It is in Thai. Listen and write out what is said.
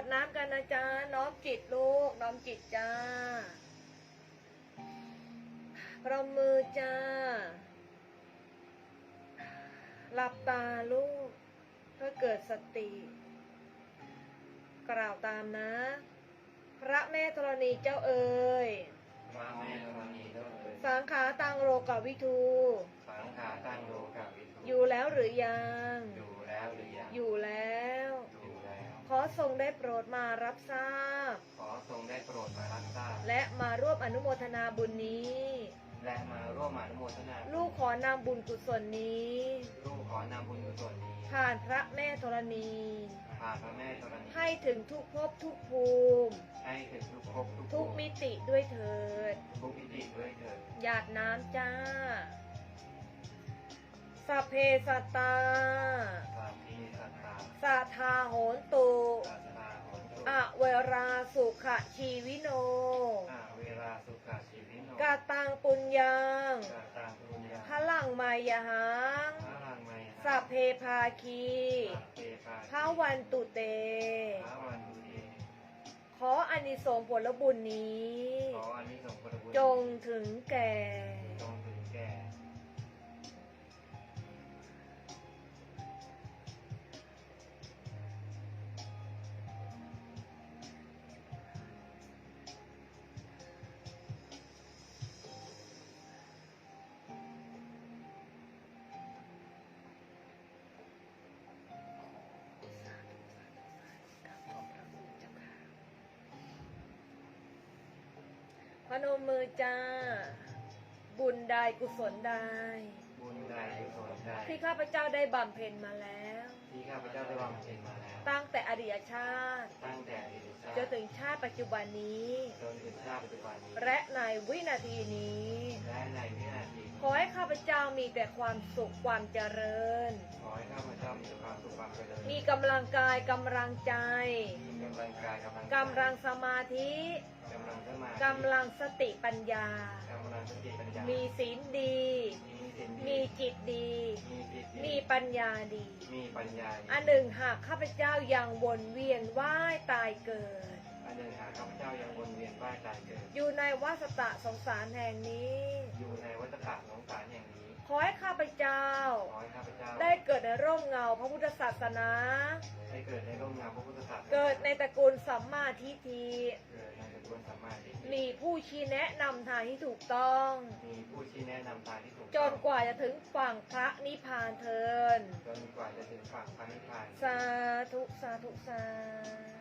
วดน้ำกันนะจ๊ะน้อมจิตลูกน้อมจิตจ้าประมือจ้า หลับตาลูกเพื่อเกิดสติ กล่าวตามนะ พระแม่ธรณีเจ้าเอ๋ยพระแม่ธรณีเจ้าเอ๋ยสังขาตังโลกวิทูสังขาตั้งโลกาวิทูอยู่แล้วหรือยัง อยู่แล้วหรือยังอยู่แล้วอยู่แล้วขอ ทรงได้โปรดมารับทราบ ขอทรงได้โปรดมารับทราบ และมาร่วมอนุโมทนาบุญนี้ และมาร่วมอนุโมทนาลูกขอนำบุญกุศลนี้ ลูกขอนำบุญกุศลนี้ ผ่านพระแม่ธรณี ผ่านพระแม่ธรณี ให้ถึงทุกภพทุกภูมิ ให้ถึงทุกภพทุกทุกภูมิติด้วยเถิด ทุกมิติด้วยเถิด หยาดน้ำจ้าสัพเพสัตตาสามีสัตตาสัทธาโหนตุ อเวราสุขชีวิโน อาเวลาสุขาชีวิโนกาตังปุญญังกาตังปุญญาพลังมายหังพระลังไมยสัพเพภาคีสัพเพปาพระวันตุเต พระวันตุเตขออานิสงส์ผลบุญนี้ ขออานิสงส์ พนมมือจ้า บุญใดกุศลใดบุญใดกุศลใดที่ข้าพเจ้าได้บำเพ็ญมาแล้ว ที่ข้าพเจ้าได้วางเพ็ญมาแล้ว ตั้งแต่อดีตชาติ ตั้งแต่อดีตชาติจนถึงชาติปัจจุบันนี้ จนถึงชาติปัจจุบันนี้ และในวินาทีนี้ และในวินาที ขอให้ข้าพเจ้ามีแต่ความสุขความเจริญขอให้ข้าพเจ้ามีแต่ความสุขความเจริญมีกำลังกายกำลังใจมีกำลังกายกำลังกำลังสมาธิกำลังสมาธิกำลังสติปัญญา กำลังสติปัญญา มีศีลดีมีศีลดีมีจิตดี มีจิตดีมีปัญญาดี มีปัญญาอันหนึ่งหากข้าพเจ้ายังวนเวียนว่ายตายเกิด อันหนึ่งหากข้าพเจ้ายังวนเวียนว่ายตายเกิด อยู่ในวัฏฏะสงสารแห่งนี้ อยู่ในวัฏฏะสงสารอย่างนี้ข อให้ข้าพเจ้า ขอให้ข้าพเจ้าได้เกิดในร่มเงาพระพุทธศาสนา ได้เกิดในร่มเงาพระพุทธศาสนาเกิดในตระกูลสัมมาทิฏฐิเกิดในตระกูลสัมมาทิฏฐิมีผู้ชี้แนะนำทางที่ถูกต้อง มีผู้ชี้แนะนำทางที่ถูกจนกว่าจะถึงฝั่งพระนิพพานเทินจนกว่าจะถึงฝั่งพระนิพพาน สาธุสาธุสาธุ